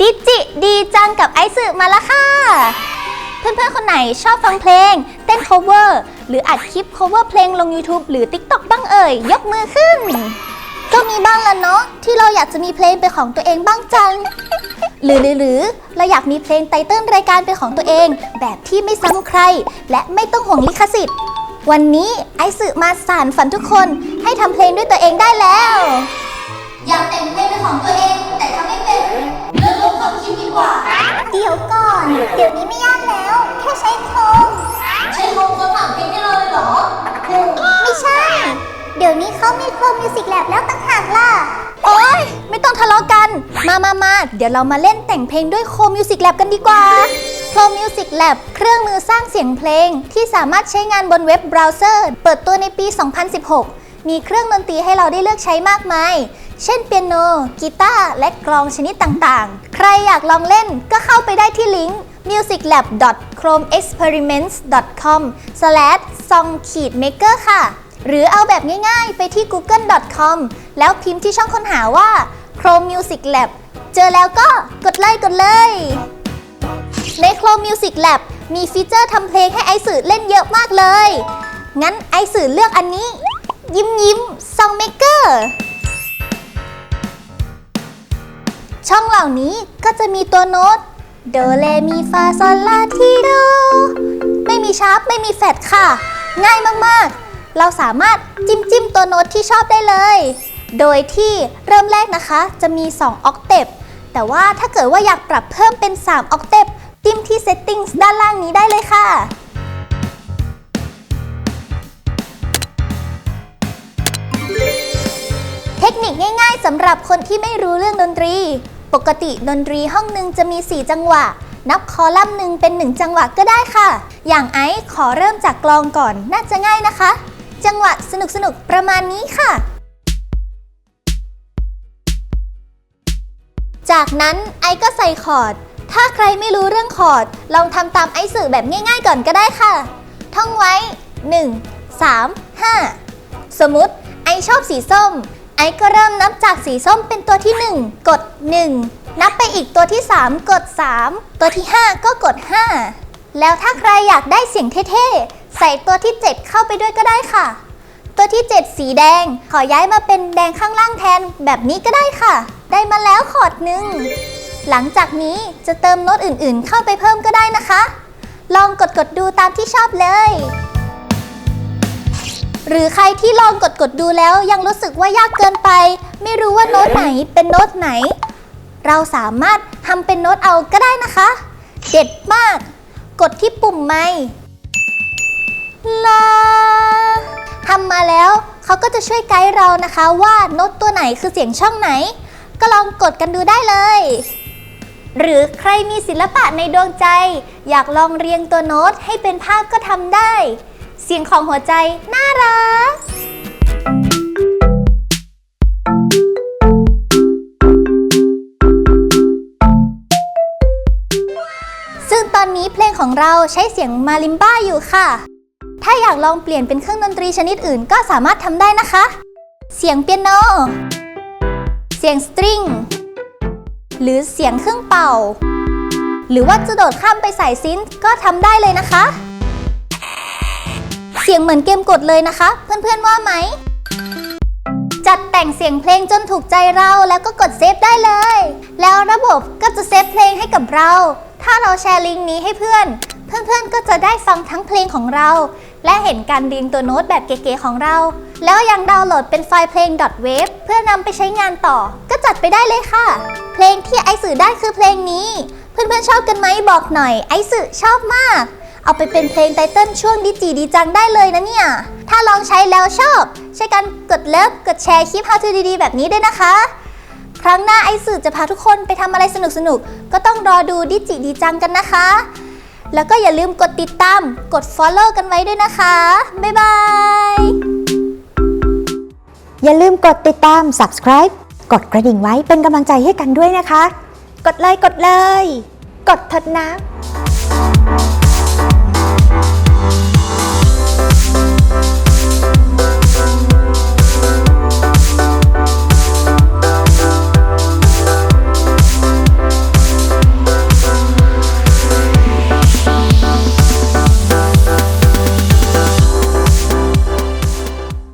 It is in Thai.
ดิจิดีจังกับไอซ์สึมาแล้วค่ะ เพื่อนๆ คนไหนชอบฟังเพลง เต้น cover หรืออัดคลิป cover เพลงลง YouTube หรือ TikTok บ้างเอ่ย ยกมือขึ้น ก็มีบ้างละเนาะที่เราอยากจะมีเพลงเป็นของตัวเองบ้างจังหรือหรือหรือเราอยากมีเพลงไตเติ้ลรายการเป็นของตัวเอง แบบที่ไม่ซ้ำใคร และไม่ต้องห่วงลิขสิทธิ์ วันนี้ไอซ์มาสานฝันทุกคนให้ทำเพลงด้วยตัวเองได้แล้ว อยากแต่งเพลงเป็นของตัวเอง มิวสิกแลบแล้วต่างหากล่ะ โอ๊ย ไม่ต้องทะเลาะกัน มามามาเดี๋ยวเรามาเล่นแต่งเพลงด้วยโคมิวสิกแลบกันดีกว่าโคมิวสิกแลบเครื่องมือสร้างเสียงเพลง ที่สามารถใช้งานบนเว็บเบราว์เซอร์ เปิดตัวในปี 2016 มีเครื่องดนตรีให้เราได้เลือกใช้มากมาย เช่นเปียโน กีตาร์ และกลองชนิดต่างๆ ใครอยากลองเล่นก็เข้าไปได้ที่ลิงก์ musiclab.chromeexperiments.com/song-maker ค่ะ หรือเอาแบบง่ายๆ ไปที่ google.com แล้วพิมพ์ที่ช่องค้นหาว่า Chrome Music Lab เจอแล้วก็กดไลค์กดเลย ใน Chrome Music Lab มีฟีเจอร์ทำเพลงให้ไอสื่อเล่นเยอะมากเลย งั้นไอสื่อเลือกอันนี้ ยิ้มยิ้ม Songmaker ช่องเหล่านี้ก็จะมีตัวโน้ตโดเรมีฟาซอลลาทีโดไม่มีชาร์ปไม่มีแฟดค่ะ ง่ายมาก ๆ เราสามารถจิ้มจิ้มตัวโน้ตที่ชอบได้เลย โดยที่เริ่มแรกนะคะ จะมี 2 ออกเทปแต่ว่าถ้าเกิดว่าอยากปรับเพิ่มเป็น 3 ออกเทปจิ้มที่ Settings ด้านล่างนี้ได้เลยค่ะเทคนิคง่ายๆสำหรับคนที่ไม่รู้เรื่องดนตรี ปกติดนตรีห้องหนึ่งจะมี 4 จังหวะ นับคอลัมน์หนึ่งเป็น 1 จังหวะก็ได้ค่ะ อย่างไอซ์ขอเริ่มจากกลองก่อนน่าจะง่ายนะคะ จังหวะสนุกๆประมาณนี้ค่ะ จากนั้นไอก็ใส่คอร์ด ถ้าใครไม่รู้เรื่องคอร์ด ลองทำตามไอสื่อแบบง่ายๆก่อนก็ได้ค่ะ ท่องไว้ 1 3 5 สมมติไอชอบสีส้ม ไอก็เริ่มนับจากสีส้มเป็นตัวที่ 1 กด 1 นับไปอีกตัวที่ 3 กด 3 ตัวที่ 5 ก็กด 5 แล้วถ้าใครอยากได้เสียงเท่ๆ ใส่ตัวที่ 7 เข้าไปด้วยก็ได้ค่ะ ตัวที่ 7 สีแดง ขอย้ายมาเป็นแดงข้างล่างแทนแบบนี้ก็ได้ค่ะ ได้มาแล้วคอดหนึ่ง หลังจากนี้จะเติมโน้ตอื่นๆ เข้าไปเพิ่มก็ได้นะคะ ลองกดกดๆดูตามที่ชอบเลย หรือใครที่ลองกดกดๆดูแล้วยังรู้สึกว่ายากเกินไป ไม่รู้ว่าโน้ตไหนเป็นโน้ตไหน เราสามารถทำเป็นโน้ตเอาก็ได้นะคะ เด็ดมาก กดที่ปุ่มไมค์ ลาทำมาแล้วเขาก็จะช่วยไกด์เรานะคะว่าโน้ตตัวไหนคือเสียงช่องไหน ก็ลองกดกันดูได้เลย หรือใครมีศิลปะในดวงใจ อยากลองเรียงตัวโน้ตให้เป็นภาพก็ทำได้ เสียงของหัวใจน่ารักซึ่งตอนนี้เพลงของเราใช้เสียงมาลิมบ้าอยู่ค่ะ ถ้าอยากลองเปลี่ยนเป็นเครื่องดนตรีชนิดอื่นก็สามารถทำได้นะคะ เสียงเปียโน เสียงสตริง หรือเสียงเครื่องเป่า หรือว่าจะโดดข้ามไปใส่ซินก็ทำได้เลยนะคะ เสียงเหมือนเกมกดเลยนะคะ เพื่อนๆว่าไหม จัดแต่งเสียงเพลงจนถูกใจเราแล้วก็กดเซฟได้เลย แล้วระบบก็จะเซฟเพลงให้กับเรา ถ้าเราแชร์ลิงก์นี้ให้เพื่อนเพื่อนๆ ก็จะได้ฟังทั้งเพลงของเรา และเห็นการเรียงตัวโน้ตแบบเก๋ๆของเรา แล้วยังดาวน์โหลดเป็นไฟล์เพลง .wave เพื่อนำไปใช้งานต่อ ก็จัดไปได้เลยค่ะ เพลงที่ไอสื่อได้คือเพลงนี้ เพื่อนๆชอบกันไหมบอกหน่อย ไอสื่อชอบมาก เอาไปเป็นเพลงไตเติ้ลช่วงดีจีดีจังได้เลยนะเนี่ย ถ้าลองใช้แล้วชอบใช้กันกดเลิฟกดแชร์คลิป How to ดีๆแบบนี้ด้วยนะคะ ครั้งหน้าไอสื่อจะพาทุกคนไปทำอะไรสนุกๆก็ต้องรอดูดิจิดีจังกันนะคะ แล้วก็อย่าลืมกดติดตาม กด follow กันไว้ด้วยนะคะ บ๊ายบาย อย่าลืมกดติดตาม subscribe กดกระดิ่งไว้เป็นกำลังใจให้กันด้วยนะคะ กดเลยกดเลย กดเถิดนะ